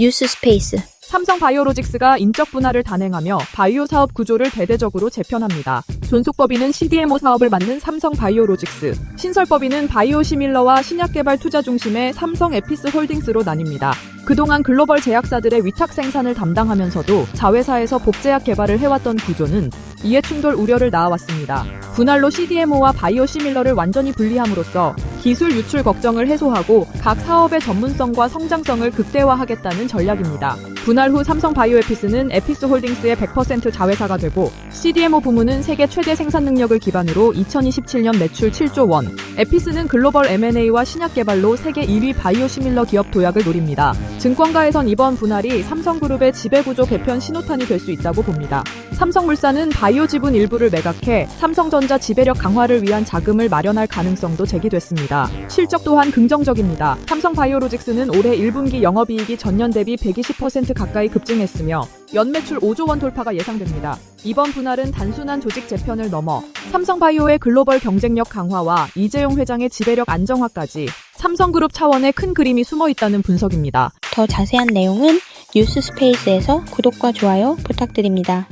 뉴스 스페이스. 삼성 바이오로직스가 인적 분할을 단행하며 바이오 사업 구조를 대대적으로 재편합니다. 존속법인은 CDMO 사업을 맡는 삼성 바이오로직스, 신설법인은 바이오 시밀러와 신약 개발 투자 중심의 삼성 에피스 홀딩스로 나뉩니다. 그동안 글로벌 제약사들의 위탁 생산을 담당하면서도 자회사에서 복제약 개발을 해왔던 구조는 이해 충돌 우려를 낳아왔습니다. 분할로 CDMO와 바이오 시밀러를 완전히 분리함으로써 기술 유출 걱정을 해소하고 각 사업의 전문성과 성장성을 극대화하겠다는 전략입니다. 분할 후 삼성 바이오에피스는 에피스 홀딩스의 100% 자회사가 되고 CDMO 부문은 세계 최대 생산 능력을 기반으로 2027년 매출 7조 원, 에피스는 글로벌 M&A와 신약 개발로 세계 1위 바이오 시밀러 기업 도약을 노립니다. 증권가에선 이번 분할이 삼성그룹의 지배구조 개편 신호탄이 될 수 있다고 봅니다. 삼성물산은 바이오 지분 일부를 매각해 삼성전자 지배력 강화를 위한 자금을 마련할 가능성도 제기됐습니다. 실적 또한 긍정적입니다. 삼성바이오로직스는 올해 1분기 영업이익이 전년 대비 120% 가까이 급증했으며 연매출 5조 원 돌파가 예상됩니다. 이번 분할은 단순한 조직 재편을 넘어 삼성바이오의 글로벌 경쟁력 강화와 이재용 회장의 지배력 안정화까지 삼성그룹 차원의 큰 그림이 숨어 있다는 분석입니다. 더 자세한 내용은 뉴스 스페이스에서 구독과 좋아요 부탁드립니다.